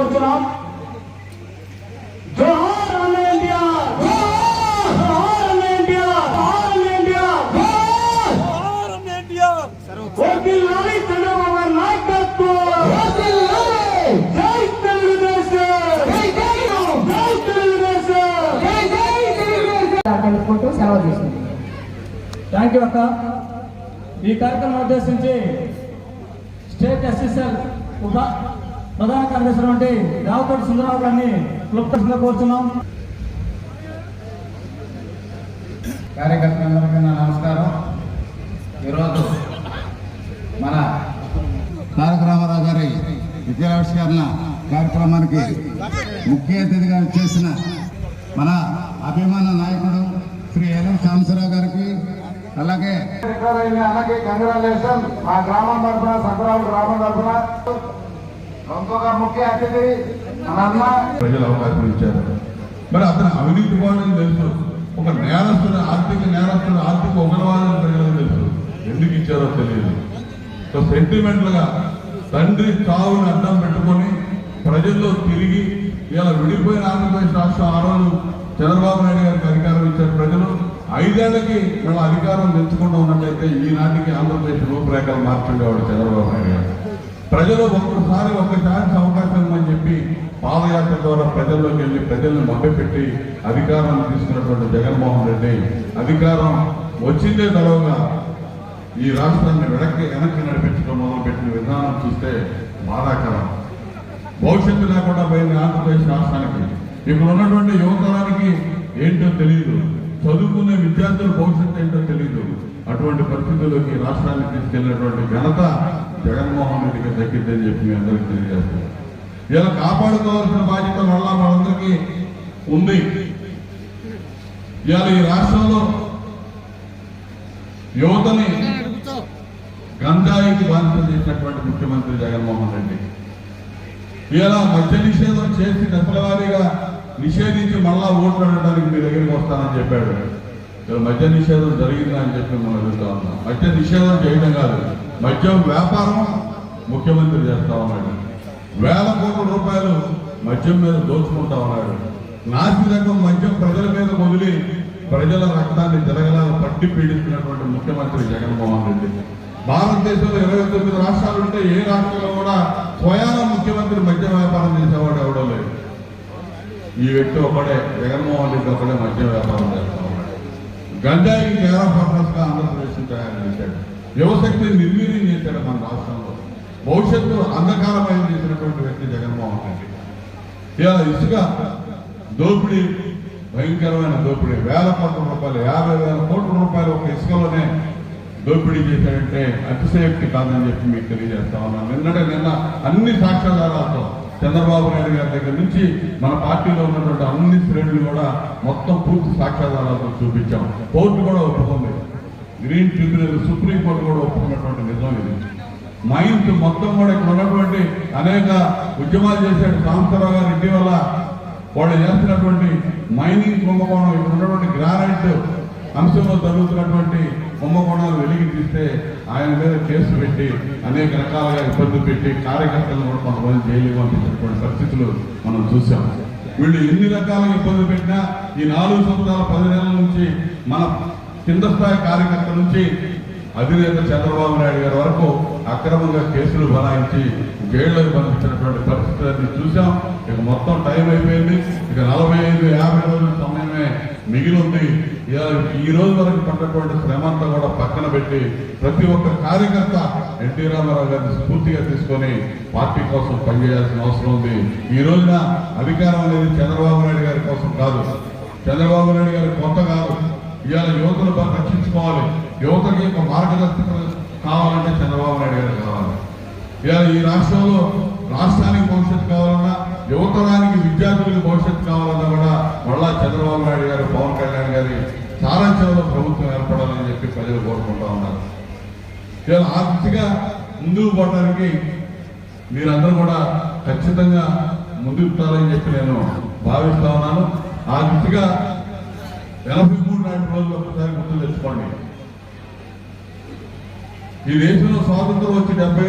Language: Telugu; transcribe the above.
కోరుతున్నాం థ్యాంక్ యూ అక్క. ఈ కార్యక్రమం ఉద్దేశించి స్టేట్ ఎస్ఎస్ఎల్ ఉప ప్రధాన కార్యదర్శి నుండి రావుతోటి సుందరరావు గారిని క్లుప్తంగా కోరుతున్నాం కార్యకర్తలందరికీ నా నమస్కారం. ఈరోజు మన తారక రామారావు గారి విద్యావిష్కరణ కార్యక్రమానికి ముఖ్య అతిథిగా చేసిన మన అభిమాన నాయకుడు శ్రీ ఎలం సాంబశివరావు గారికి అలాగే అలాగే కంగ్రాచులేషన్ మా గ్రామం తరఫున సంక్రాంతి గ్రామం తరఫున ఇంకొక ముఖ్య అతిథి మన అన్న ప్రజలు అవకాశం ఇచ్చారు. మరి అతను అవినీతి బాగుందని తెలుసు. ఒక నేరస్తుడు ఆర్థిక నేరస్తుడు ఆర్థిక ఉగ్రవాదం ప్రజలకు తెలుసు. ఎందుకు ఇచ్చారో తెలియదు. సో సెంటిమెంట్లుగా తండ్రి చావుని అడ్డం పెట్టుకొని ప్రజల్లో తిరిగి ఇలా విడిపోయిన ఆంధ్రప్రదేశ్ రాష్ట్రం ఆ రోజు చంద్రబాబు నాయుడు గారికి అధికారం ఇచ్చారు ప్రజలు. ఐదేళ్ళకి వీళ్ళ అధికారం తెచ్చుకుంటూ ఉన్నట్లయితే ఈనాటికి ఆంధ్రప్రదేశ్ రూపురేఖలు మార్చుండేవాడు చంద్రబాబు నాయుడు గారు. ప్రజలు ఒక్కసారి ఒక ఛాన్స్ అవకాశం అని చెప్పి పాదయాత్ర ద్వారా ప్రజల్లోకి వెళ్ళి ప్రజలను మభ్యపెట్టి అధికారం తీసుకున్నటువంటి జగన్మోహన్ రెడ్డి అధికారం వచ్చిందే తడవగా ఈ రాష్ట్రాన్ని వెనక్కి వెనక్కి నడిపించడం మొదలుపెట్టిన విధానం చూస్తే బాధాకరం. భవిష్యత్తు లేకుండా పోయింది ఆంధ్రప్రదేశ్ రాష్ట్రానికి. ఇప్పుడు ఉన్నటువంటి యువతరానికి ఏంటో తెలియదు చదువుకునే విద్యార్థుల భవిష్యత్తు ఏంటో తెలియదు అటువంటి పరిస్థితుల్లోకి రాష్ట్రానికి రాష్ట్రాన్ని తీసుకెళ్ళినటువంటి ఘనత జగన్మోహన్ రెడ్డికి దక్కిందని చెప్పి మీ అందరికీ తెలియజేస్తాను. ఇలా కాపాడుకోవాల్సిన బాధ్యత మళ్ళా మనందరికీ ఉంది. ఇవాళ ఈ రాష్ట్రంలో యువతని గంజాయికి బాధ్యత చేసినటువంటి ముఖ్యమంత్రి జగన్మోహన్ రెడ్డి. ఇలా మద్య నిషేధం చేసి దశల వారీగా నిషేధించి మళ్ళా ఓట్లు అడగడానికి మీ దగ్గరికి వస్తానని చెప్పాడు. ఇలా మద్య నిషేధం జరిగిందా అని చెప్పి మనం ఎదుగుతా ఉన్నాం. మద్య నిషేధం చేయడం కాదు. మద్యం వ్యాపారం ముఖ్యమంత్రి చేస్తా ఉన్నాడు. వేల కోట్ల రూపాయలు మద్యం మీద దోచుకుంటా ఉన్నాడు. నాసి రకం మద్యం ప్రజల మీద వదిలి ప్రజల రక్తాన్ని జరగలా పట్టి పీడిస్తున్నటువంటి ముఖ్యమంత్రి జగన్మోహన్ రెడ్డి. భారతదేశంలో ఇరవై తొమ్మిది రాష్ట్రాలు ఉంటే ఏ రాష్ట్రంలో కూడా స్వయాన ముఖ్యమంత్రి మద్య వ్యాపారం చేసేవాడు ఎవడో లేదు ఈ వ్యక్తి ఒకడే జగన్మోహన్ రెడ్డి ఒకడే మద్య వ్యాపారం చేస్తా ఉన్నాడు. గంజాయికి కేరళ ఆఫ్ ఆంధ్రప్రదేశ్ తయారు యువశక్తిని నిర్వీర్యం చేశాడు మన రాష్ట్రంలో. భవిష్యత్తు అంధకారమయం చేసినటువంటి వ్యక్తి జగన్మోహన్ రెడ్డి. ఇలా ఇసుక దోపిడీ భయంకరమైన దోపిడీ. వేల కోట్ల రూపాయలు యాభై వేల కోట్ల రూపాయలు ఒక ఇసుకలోనే దోపిడీ చేశాడంటే అతిశయోక్తి కాదని చెప్పి మీకు తెలియజేస్తా ఉన్నాను. నిన్నటే నిన్న అన్ని సాక్ష్యాధారాలతో చంద్రబాబు నాయుడు గారి దగ్గర నుంచి మన పార్టీలో ఉన్నటువంటి అన్ని శ్రేణులు కూడా మొత్తం పూర్తి సాక్ష్యాధారాలతో చూపించాం. కోర్టు కూడా ఒప్పుకుంది గ్రీన్ ట్రిబ్యునల్ సుప్రీం కోర్టు కూడా ఒప్పుకున్నటువంటి నిజం ఇది. మైన్స్ మొత్తం కూడా ఇక్కడ ఉన్నటువంటి అనేక ఉద్యమాలు చేశాడు సాంబశివరావు గారు. ఇటీవల వాళ్ళు చేస్తున్నటువంటి మైనింగ్ కుంభకోణం ఇక్కడ ఉన్నటువంటి గ్రానైట్ అంశంలో జరుగుతున్నటువంటి కుంభకోణాలు వెలిగి తీస్తే ఆయన మీద కేసు పెట్టి అనేక రకాలుగా ఇబ్బందులు పెట్టి కార్యకర్తలను కూడా కొంతమంది జైలు పంపించినటువంటి పరిస్థితులు మనం చూసాం వీళ్ళు ఎన్ని రకాలుగా ఇబ్బందులు పెట్టినా ఈ నాలుగు సంవత్సరాల పది నెలల నుంచి మన కింద స్థాయి కార్యకర్త నుంచి అధినేత చంద్రబాబు నాయుడు గారి వరకు అక్రమంగా కేసులు బలాయించి జైల్లోకి పంపించినటువంటి పరిస్థితులన్నీ చూసాం ఇక మొత్తం టైం అయిపోయింది. ఇక నలభై ఐదు యాభై రోజుల సమయమే మిగిలి ఉంది. ఈ రోజు వరకు పడినటువంటి శ్రమ అంతా కూడా పక్కన పెట్టి ప్రతి ఒక్క కార్యకర్త ఎన్టీ రామారావు గారిని స్ఫూర్తిగా తీసుకొని పార్టీ కోసం పనిచేయాల్సిన అవసరం ఉంది. ఈ రోజున అధికారం అనేది చంద్రబాబు నాయుడు గారి కోసం కాదు. చంద్రబాబు నాయుడు గారి కొత్త కాదు ఇవాళ యువకులు రక్షించుకోవాలి. యువతకి ఒక మార్గదర్శకం కావాలంటే చంద్రబాబు నాయుడు గారు కావాలి. ఇవాళ ఈ రాష్ట్రంలో రాష్ట్రానికి భవిష్యత్తు కావాలన్నా యువతరానికి విద్యార్థులకు భవిష్యత్తు కావాలన్నా కూడా మళ్ళా చంద్రబాబు నాయుడు గారు పవన్ కళ్యాణ్ గారి సారాంశంలో ప్రభుత్వం ఏర్పడాలని చెప్పి ప్రజలు కోరుకుంటా ఉన్నారు. ఇవాళ ఆ ముందుకు పోవడానికి మీరందరూ కూడా ఖచ్చితంగా ముందుకు చెప్పి నేను భావిస్తా ఉన్నాను. ఆ దిశగా ఎనభై మూడు నాటి రోజులు ఒకసారి గుర్తు తెచ్చుకోండి. ఈ దేశంలో స్వాతంత్రం వచ్చి డెబ్బై